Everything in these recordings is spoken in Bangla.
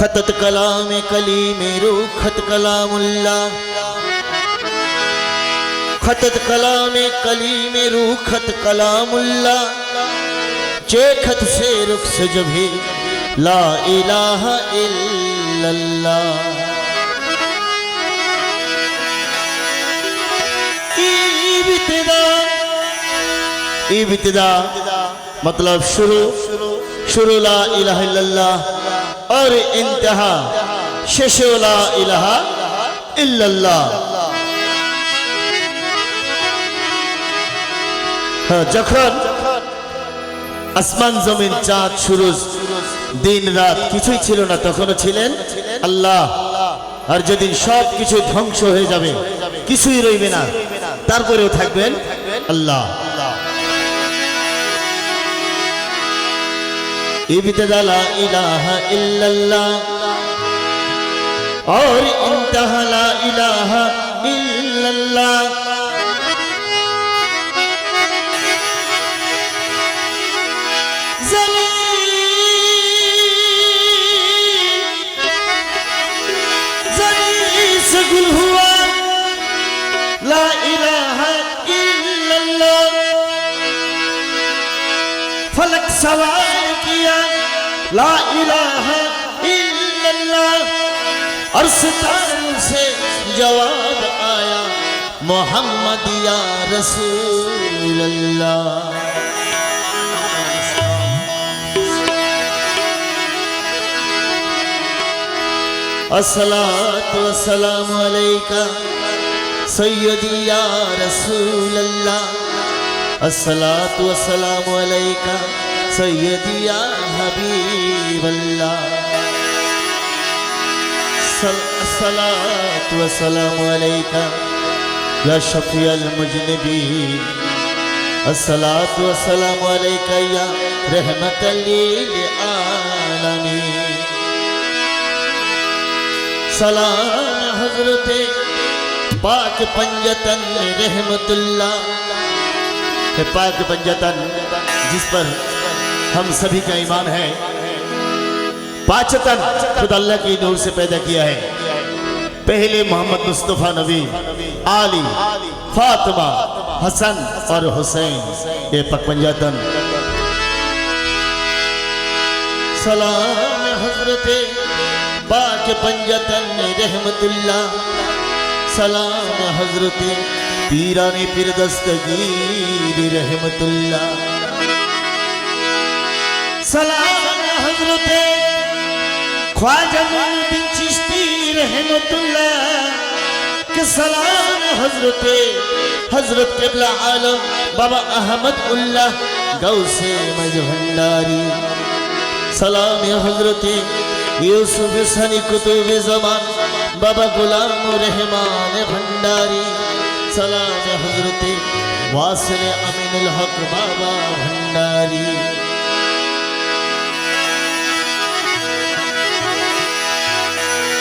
خطت کلام کلی میرو خط کلام اللہ۔ خطت کلام کلی میرو کلام اللہ۔ چیکھت سے رخص جبھی لا الہ الا اللہ۔ ابتدا مطلب شروع شروع لا الہ الا اللہ۔ আর ইন্তহা শেষে ইলাহা ইল্লাল্লাহ। হ্যাঁ, যখন আসমান জমিন চাঁদ সুরুজ দিন রাত কিছুই ছিল না, তখনও ছিলেন আল্লাহ। আর যদি সব কিছু ধ্বংস হয়ে যাবে, কিছুই রইবে না, তারপরেও থাকবেন আল্লাহ। إبتدى لا إله إلا الله. اور انتهى لا إله إلا الله. Salah! لا إلا لا الہ الا اللہ اور ستاروں سے جواب آیا محمد یا رسول اللہ السلام والسلام علیکہ سیدی یا رسول اللہ السلام والسلام سیدی یا حبیب اللہ۔ الصلاة والسلام عليك يا شفيع المجنبين الصلاة والسلام عليك يا رحمة للعالمين سلام حضرت پاک پنجتن رحمت اللہ۔ پاک پنجتن، جس پر ہم سبھی کا ایمان ہے۔ پاچتن خود اللہ کی نور سے پیدا کیا ہے۔ پہلے محمد مصطفیٰ نبی علی فاطمہ، حسن اور حسین۔ یہ پکپنجہ سلام حضرت پاک پنجتن رحمت اللہ۔ سلام حضرت پیران پیر دستگیر رحمت اللہ۔ सलाम हजरत ख्वाजा मोइनुद्दीन चिश्ती रहमतुल्लाह के सलाम हजरत हजरत किबला आलम बाबा अहमद उल्लाह गौसे मज भंडारी सलाम हजरत यूसुफ सनी कुतुब जमान बाबा गुलाम रहमान भंडारी सलाम हजरत वासिल अमीनुल हक बाबा भंडारी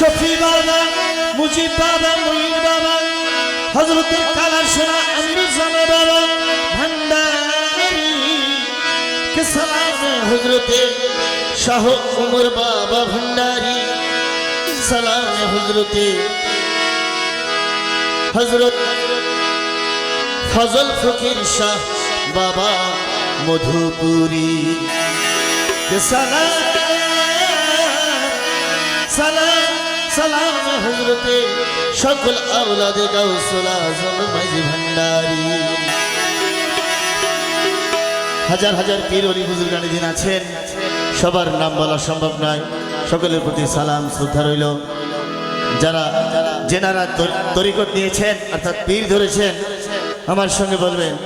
শফি বাবা মুজিব বাবা মুইন বাবা হজরতের কালার সোনা আমিরুজ্জামান বাবা ভান্ডারি কে সালাম হজরতে শাহ উমর বাবা ভান্ডারি, সালাম হজরতে হজরত ফজল ফকির শাহ বাবা মধুপুরী। সালাম সালাম সালাম হজরতে সকল আওলাদে গাউসুল আজম মাঝি ভান্ডারী। হাজার হাজার পীর অলি বুজুর্গানি দিন আছেন। সবার নাম বলা সম্ভব নয়, সকলের প্রতি সালাম, শ্রদ্ধা রইল। যারা তর- তরিকত নিয়েছেন, অর্থাৎ পীর ধরেছেন, আমার সঙ্গে বলবেন,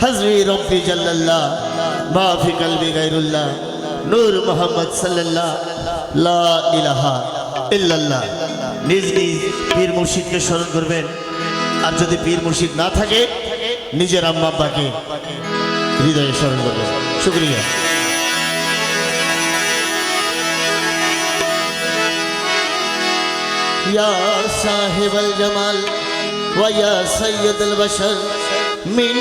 হাজরি রব্বি জাল্লাল্লাহ, মাফি কালবি গাইরুল্লাহ নূর মোহাম্মদ সাল্লাল্লাহ, লা ইলাহা ইল্লাল্লাহ নিজ নিজ পীর মুর্শিদকে স্মরণ করবেন আর যদি পীর মুর্শিদ না থাকে নিজের আম্মা আব্বাকে হৃদয়ে স্মরণ করবেন শুক্রিয়া يا صاحب الجمال ويا سيد البشر من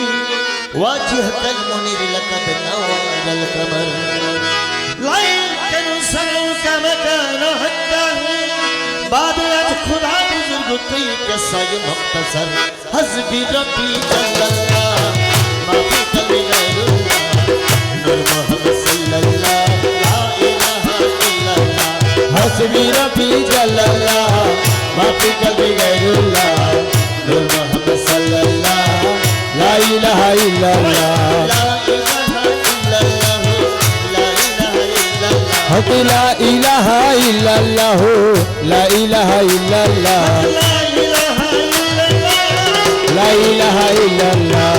وجهك المنير لقد نور القمر لا يمكن سلوك مكان حتى بعد از خدا नुती के साय मुख्तसर हजबी रबी जल्ला माफी तली गैरुल्ला नूर मोहम्मद सल्लल्ला ला इलाहा इल्लल्ला हजबी रबी जल्ला माफी तली गैरुल्ला नूर मोहम्मद सल्लल्ला ला इलाहा इल्लल्ला হতে লা ইলাহা ইল্লাল্লাহ, লা ইলাহা ইল্লাল্লাহ। লা ইলাহা ইল্লাল্লাহ।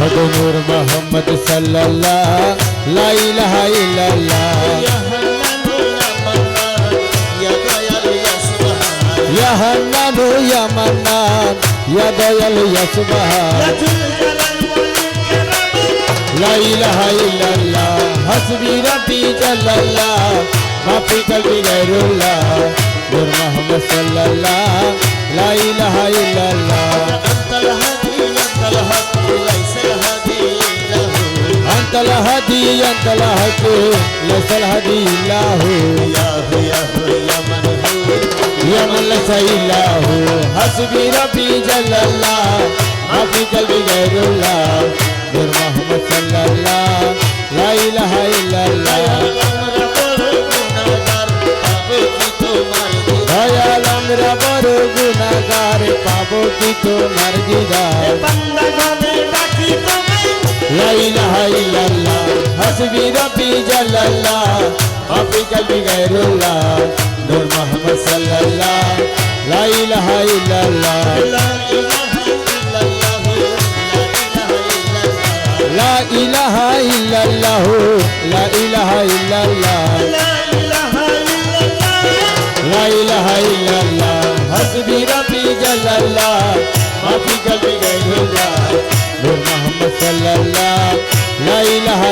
হদ নূর মোহাম্মদ সাল্লাল্লাহ, লা ইলাহা ইল্লাল্লাহ। ইয়া হান্নান, ইয়া মান্নান, ইয়া দয়ালু, ইয়া সুবহান। لا إله إلا الله حسبي ربي جل الله ما في قلبي غير الله نور محمد صلى الله لا إله إلا الله أنت الهادي أنت الهادي ليس الهادي إلا هو أنت الهدي أنت الهدي ليس الهدي إلا هو يا هو يا هو يا من هو يا من ليس إلا هو حسبي ربي جل الله ما في قلبي غير হাবিবি রবি জালাল্লাহ হাবি কলবি গায়রুল্লাহ নূর মোহাম্মদ সাল্লাল্লাহ লা ইলাহা ইল্লাল্লাহ। লা ইলাহা ইল্লাল্লাহ লা ইলাহা ইল্লাল্লাহ লা ইলাহা ইল্লাল্লাহ। হাসবি রবি জালাল্লাহ হাবি কলবি গায়রুল্লাহ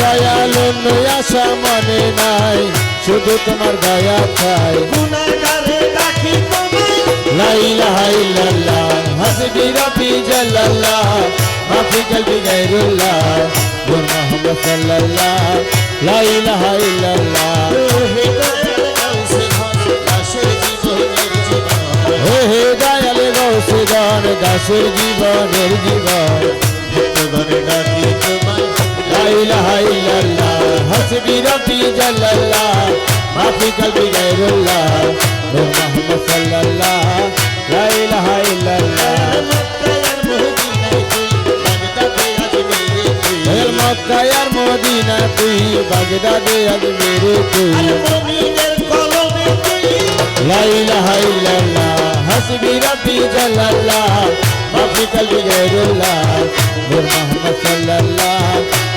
দয়ালু আশা মনে নাই শুধু তোমার দয়া চাই। লাইলা হাইলাল্লাহ হাসবি রাফি জাল্লাল্লাহ মাফি কলবি গায়রুল্লাহ নূর মুহাম্মদ সাল্লাল্লাহ লাইলা হাইলাল্লাহ হে দাসের জীবনের জীবন। ভক্তগণের ডাক ilaha illallah hasbi rabbi jalallah ma fi qalbi ghayrullah nur muhammad sallallah la ilaha illallah মক্কায় আর মদিনা তুই বাগদাদে আজমেরে তুই লা ইলাহা ইল্লাল্লাহ হাসবি রাব্বি জালাল্লাহ মাফি কলবি গায়রুল্লাহ নূর মুহাম্মদ সাল্লাল্লাহ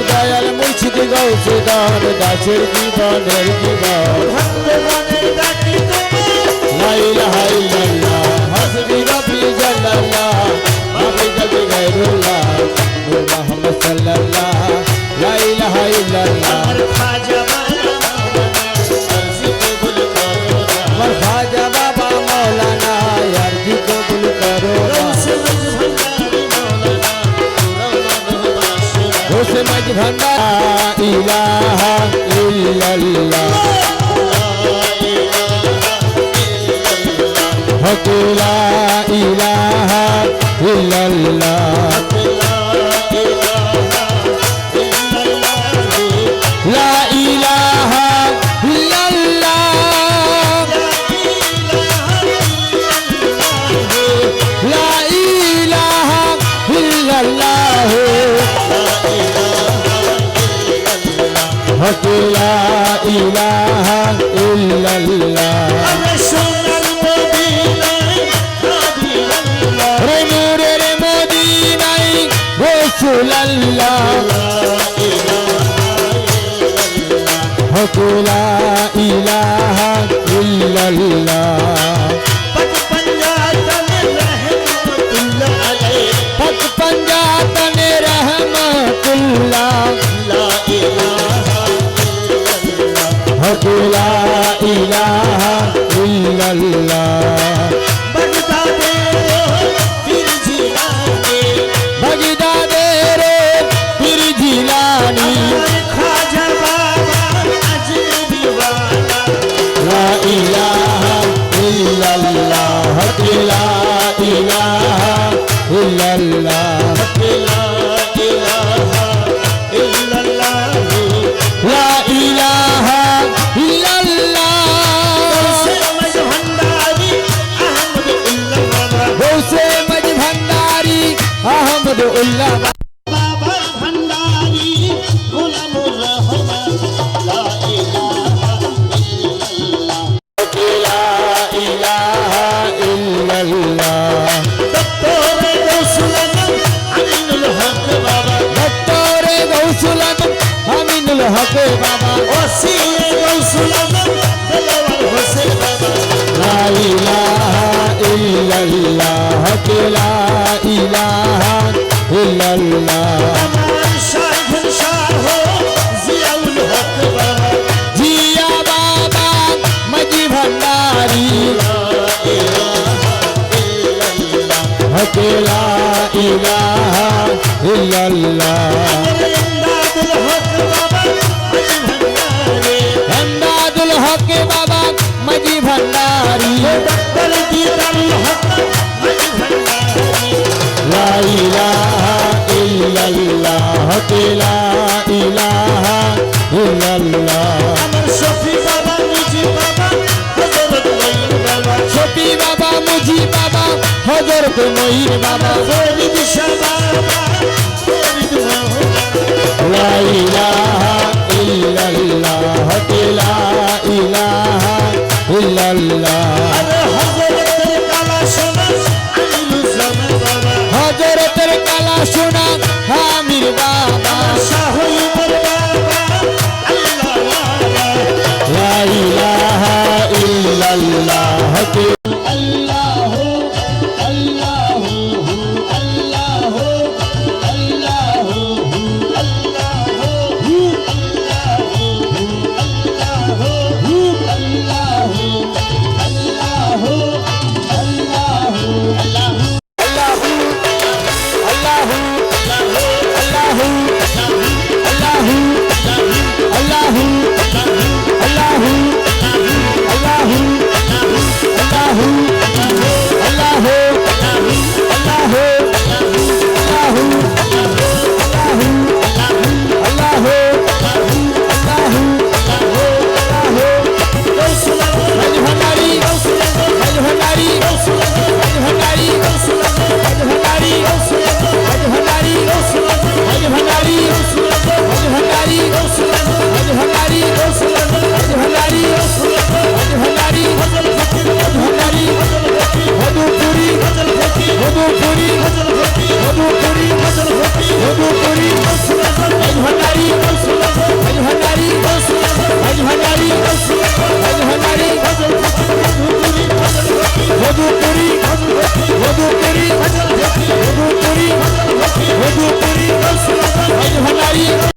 আমার দয়াল মুর্শিদ গৌসে গান গাছের জীবনের জীবন লাইলা হাইলাল্লাহ, হাসবি রাব্বি জাল্লাল্লাহ মুহাম্মদ সাল্লাল্লাহ। ইলাহা ইল্লাল্লাহ। হক লা ইলাহা ইল্লাল্লাহ। ইলাহা ইল্লাল্লাহ। আল্লাহ। বগদা দে পীর জিলানি। বগদা দে রে পীর জিলানি। খাজা বাবা আজবি ওয়ালা লা ইলাহা ইল্লাল্লাহ লা ইলাহা ইল্লাল্লাহ। লা মোল্লা হকে বাবা ওসিয়ে রসুল দেলাওয়ার হোসে বাবা লা ইলাহা ইল্লাল্লাহ হকে লা কে লা ইলাহা ইল্লাল্লাহ। এমদাদুল হক বাবা মজি ভণ্ডারি। আমার শফি বাবা মজি বাবা। মুজি বাবা হজরত ময়ূর বাবা। হজরতের কালা সোনা হামির বাবা।